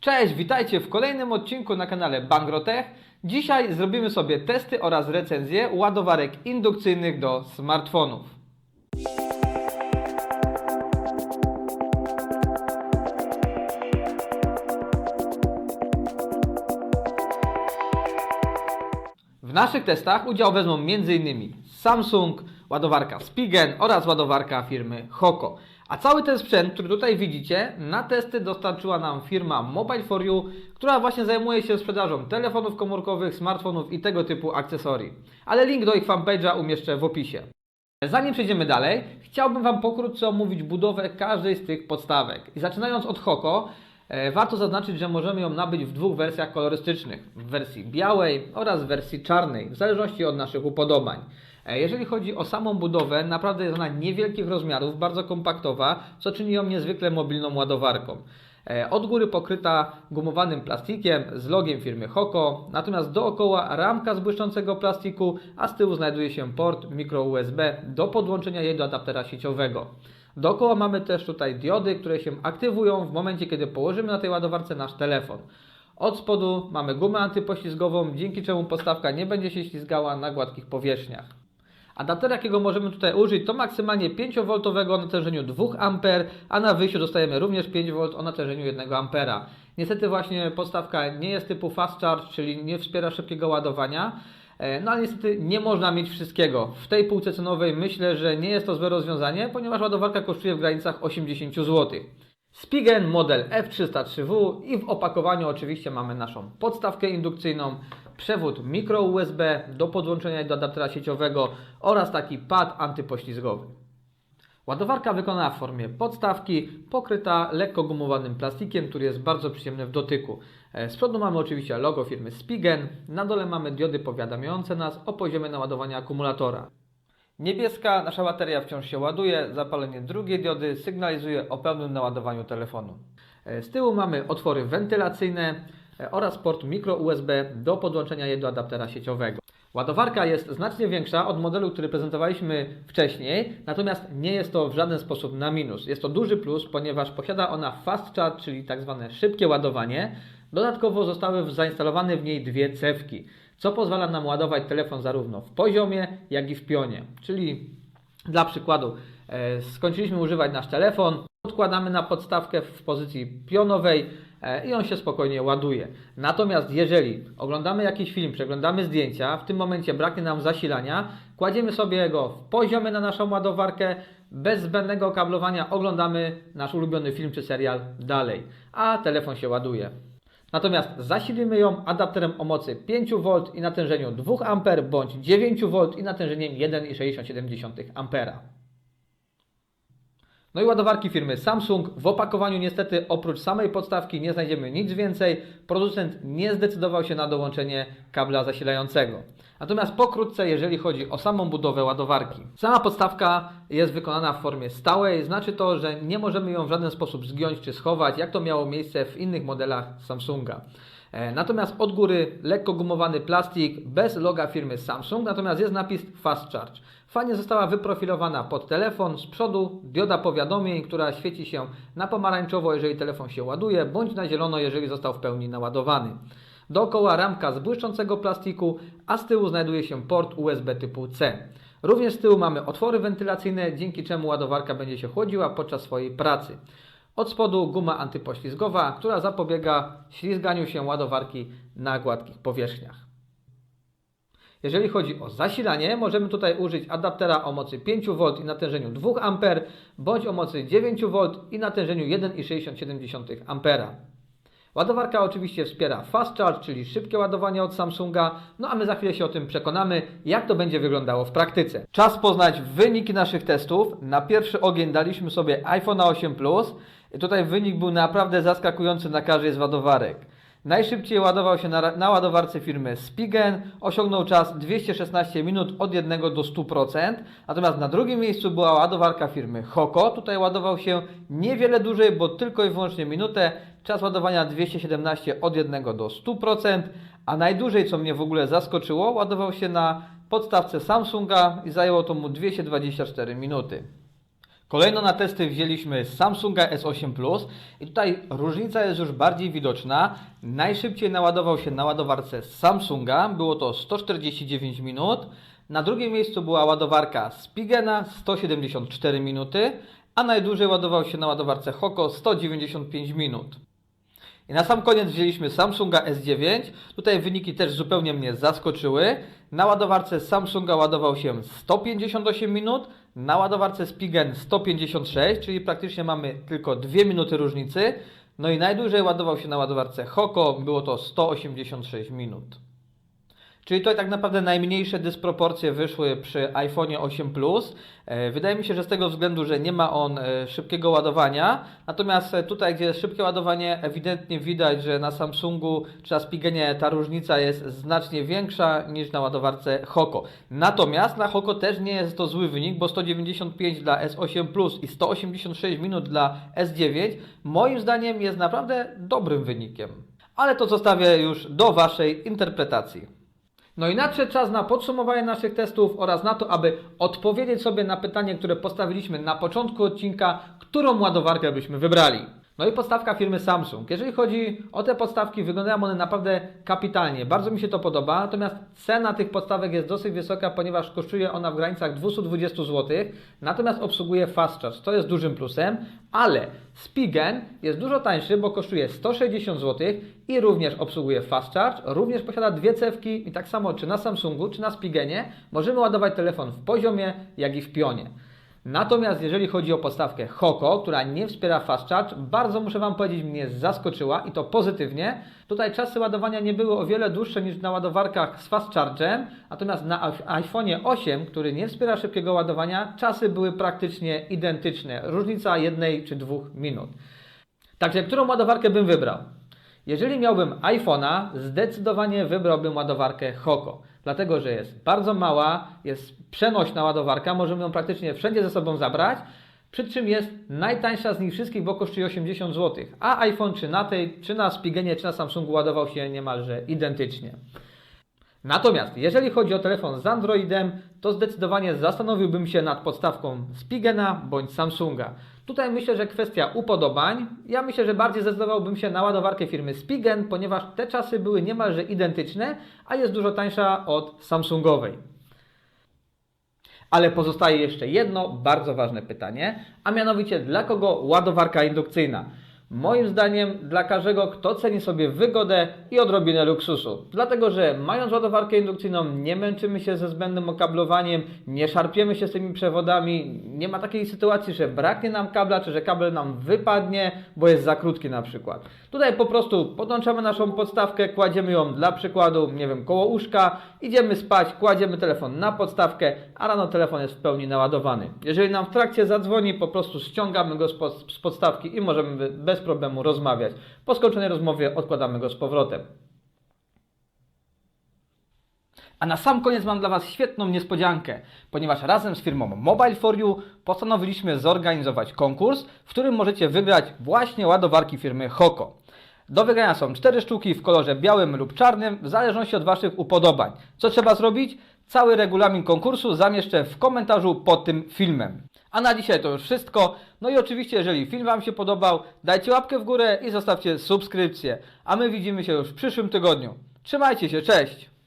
Cześć, witajcie w kolejnym odcinku na kanale Bangrotech. Dzisiaj zrobimy sobie testy oraz recenzje ładowarek indukcyjnych do smartfonów. W naszych testach udział wezmą m.in. Samsung, ładowarka Spigen oraz ładowarka firmy Hoko. A cały ten sprzęt, który tutaj widzicie, na testy dostarczyła nam firma Mobile4U, która właśnie zajmuje się sprzedażą telefonów komórkowych, smartfonów i tego typu akcesorii. Ale link do ich fanpage'a umieszczę w opisie. Zanim przejdziemy dalej, chciałbym Wam pokrótce omówić budowę każdej z tych podstawek. I zaczynając od Hoko, e, warto zaznaczyć, że możemy ją nabyć w dwóch wersjach kolorystycznych. W wersji białej oraz w wersji czarnej, w zależności od naszych upodobań. E, Jeżeli chodzi o samą budowę, naprawdę jest ona niewielkich rozmiarów, bardzo kompaktowa, co czyni ją niezwykle mobilną ładowarką. E, Od góry pokryta gumowanym plastikiem z logiem firmy Hoko, natomiast dookoła ramka z błyszczącego plastiku, a z tyłu znajduje się port micro USB do podłączenia jej do adaptera sieciowego. Dookoła mamy też tutaj diody, które się aktywują w momencie, kiedy położymy na tej ładowarce nasz telefon. Od spodu mamy gumę antypoślizgową, dzięki czemu podstawka nie będzie się ślizgała na gładkich powierzchniach. Adapter, jakiego możemy tutaj użyć, to maksymalnie 5V o natężeniu 2 A, na wyjściu dostajemy również 5V o natężeniu 1 A. Niestety właśnie podstawka nie jest typu fast charge, czyli nie wspiera szybkiego ładowania. E, No ale niestety nie można mieć wszystkiego. W tej półce cenowej myślę, że nie jest to złe rozwiązanie, ponieważ ładowarka kosztuje w granicach 80 zł. Spigen model F303W i w opakowaniu oczywiście mamy naszą podstawkę indukcyjną, przewód micro USB do podłączenia do adaptera sieciowego oraz taki pad antypoślizgowy. Ładowarka wykonana w formie podstawki, pokryta lekko gumowanym plastikiem, który jest bardzo przyjemny w dotyku. E, Z przodu mamy oczywiście logo firmy Spigen, na dole mamy diody powiadamiające nas o poziomie naładowania akumulatora. Niebieska nasza bateria wciąż się ładuje, zapalenie drugiej diody sygnalizuje o pełnym naładowaniu telefonu. E, Z tyłu mamy otwory wentylacyjne oraz port micro USB do podłączenia jej do adaptera sieciowego. Ładowarka jest znacznie większa od modelu, który prezentowaliśmy wcześniej, natomiast nie jest to w żaden sposób na minus. Jest to duży plus, ponieważ posiada ona fast charge, czyli tak zwane szybkie ładowanie. Dodatkowo zostały zainstalowane w niej dwie cewki, co pozwala nam ładować telefon zarówno w poziomie, jak i w pionie. Czyli dla przykładu, e, skończyliśmy używać nasz telefon, odkładamy na podstawkę w pozycji pionowej e, i on się spokojnie ładuje. Natomiast jeżeli oglądamy jakiś film, przeglądamy zdjęcia, w tym momencie braknie nam zasilania, kładziemy sobie go w poziomie na naszą ładowarkę, bez zbędnego kablowania oglądamy nasz ulubiony film czy serial dalej, a telefon się ładuje. Natomiast zasilimy ją adapterem o mocy 5V i natężeniu 2 A bądź 9V i natężeniem 1,67 A. No i ładowarki firmy Samsung. W opakowaniu niestety oprócz samej podstawki nie znajdziemy nic więcej. Producent nie zdecydował się na dołączenie kabla zasilającego. Natomiast pokrótce, jeżeli chodzi o samą budowę ładowarki. Sama podstawka jest wykonana w formie stałej, znaczy to, że nie możemy ją w żaden sposób zgiąć czy schować, jak to miało miejsce w innych modelach Samsunga. E, Natomiast od góry lekko gumowany plastik bez loga firmy Samsung, natomiast jest napis Fast Charge. Fajnie została wyprofilowana pod telefon, z przodu dioda powiadomień, która świeci się na pomarańczowo, jeżeli telefon się ładuje, bądź na zielono, jeżeli został w pełni naładowany. Dookoła ramka z błyszczącego plastiku, a z tyłu znajduje się port USB typu C. Również z tyłu mamy otwory wentylacyjne, dzięki czemu ładowarka będzie się chłodziła podczas swojej pracy. Od spodu guma antypoślizgowa, która zapobiega ślizganiu się ładowarki na gładkich powierzchniach. Jeżeli chodzi o zasilanie, możemy tutaj użyć adaptera o mocy 5V i natężeniu 2 A bądź o mocy 9V i natężeniu 1,67 A. Ładowarka oczywiście wspiera Fast Charge, czyli szybkie ładowanie od Samsunga, no a my za chwilę się o tym przekonamy, jak to będzie wyglądało w praktyce. Czas poznać wyniki naszych testów. Na pierwszy ogień daliśmy sobie iPhone 8 Plus. Tutaj wynik był naprawdę zaskakujący na każdej z ładowarek. Najszybciej ładował się na, na ładowarce firmy Spigen, osiągnął czas 216 minut od 1 do 100%, natomiast na drugim miejscu była ładowarka firmy Hoko, tutaj ładował się niewiele dłużej, bo tylko i wyłącznie minutę, czas ładowania 217 od 1 do 100%, a najdłużej, co mnie w ogóle zaskoczyło, ładował się na podstawce Samsunga i zajęło to mu 224 minuty. Kolejno na testy wzięliśmy Samsunga S8 Plus i tutaj różnica jest już bardziej widoczna. Najszybciej naładował się na ładowarce Samsunga, było to 149 minut. Na drugim miejscu była ładowarka Spigena 174 minuty, a najdłużej ładował się na ładowarce Hoko 195 minut. I na sam koniec wzięliśmy Samsunga S9. Tutaj wyniki też zupełnie mnie zaskoczyły. Na ładowarce Samsunga ładował się 158 minut, na ładowarce Spigen 156, czyli praktycznie mamy tylko 2 minuty różnicy. No i najdłużej ładował się na ładowarce Hoko, było to 186 minut. Czyli tutaj tak naprawdę najmniejsze dysproporcje wyszły przy iPhone 8 Plus. E, Wydaje mi się, że z tego względu, że nie ma on e, szybkiego ładowania. Natomiast e, tutaj, gdzie jest szybkie ładowanie, ewidentnie widać, że na Samsungu czy na ta różnica jest znacznie większa niż na ładowarce Hoko. Natomiast na Hoko też nie jest to zły wynik, bo 195 dla S8 Plus i 186 minut dla S9 moim zdaniem jest naprawdę dobrym wynikiem. Ale to zostawię już do Waszej interpretacji. No i nadszedł czas na podsumowanie naszych testów oraz na to, aby odpowiedzieć sobie na pytanie, które postawiliśmy na początku odcinka, którą ładowarkę byśmy wybrali. No i podstawka firmy Samsung. Jeżeli chodzi o te podstawki, wyglądają one naprawdę kapitalnie. Bardzo mi się to podoba, natomiast cena tych podstawek jest dosyć wysoka, ponieważ kosztuje ona w granicach 220 zł, natomiast obsługuje Fast Charge, to jest dużym plusem, ale Spigen jest dużo tańszy, bo kosztuje 160 zł i również obsługuje Fast Charge, również posiada dwie cewki i tak samo czy na Samsungu, czy na Spigenie możemy ładować telefon w poziomie, jak i w pionie. Natomiast jeżeli chodzi o podstawkę Hoko, która nie wspiera Fast Charge, bardzo muszę Wam powiedzieć, mnie zaskoczyła i to pozytywnie. Tutaj czasy ładowania nie były o wiele dłuższe niż na ładowarkach z Fast Charge'em, natomiast na iPhone 8, który nie wspiera szybkiego ładowania, czasy były praktycznie identyczne. Różnica jednej czy dwóch minut. Także którą ładowarkę bym wybrał? Jeżeli miałbym iPhone'a, zdecydowanie wybrałbym ładowarkę Hoko. Dlatego, że jest bardzo mała, jest przenośna ładowarka, możemy ją praktycznie wszędzie ze sobą zabrać, przy czym jest najtańsza z nich wszystkich, bo kosztuje 80 zł. A iPhone czy na tej, czy na Spigenie, czy na Samsungu ładował się niemalże identycznie. Natomiast jeżeli chodzi o telefon z Androidem, to zdecydowanie zastanowiłbym się nad podstawką Spigena bądź Samsunga. Tutaj myślę, że kwestia upodobań. Ja myślę, że bardziej zdecydowałbym się na ładowarkę firmy Spigen, ponieważ te czasy były niemalże identyczne, a jest dużo tańsza od Samsungowej. Ale pozostaje jeszcze jedno bardzo ważne pytanie, a mianowicie dla kogo ładowarka indukcyjna? Moim zdaniem dla każdego, kto ceni sobie wygodę i odrobinę luksusu. Dlatego, że mając ładowarkę indukcyjną nie męczymy się ze zbędnym okablowaniem, nie szarpiemy się z tymi przewodami, nie ma takiej sytuacji, że braknie nam kabla, czy że kabel nam wypadnie, bo jest za krótki na przykład. Tutaj po prostu podłączamy naszą podstawkę, kładziemy ją dla przykładu, nie wiem, koło łóżka, idziemy spać, kładziemy telefon na podstawkę, a rano telefon jest w pełni naładowany. Jeżeli nam w trakcie zadzwoni, po prostu ściągamy go z, pod, z podstawki i możemy bez problemu rozmawiać. Po skończonej rozmowie odkładamy go z powrotem. A na sam koniec mam dla Was świetną niespodziankę, ponieważ razem z firmą Mobile for You postanowiliśmy zorganizować konkurs, w którym możecie wygrać właśnie ładowarki firmy Hoko. Do wygrania są cztery sztuki w kolorze białym lub czarnym, w zależności od Waszych upodobań. Co trzeba zrobić? Cały regulamin konkursu zamieszczę w komentarzu pod tym filmem. A na dzisiaj to już wszystko. No i oczywiście, jeżeli film Wam się podobał, dajcie łapkę w górę i zostawcie subskrypcję. A my widzimy się już w przyszłym tygodniu. Trzymajcie się, cześć!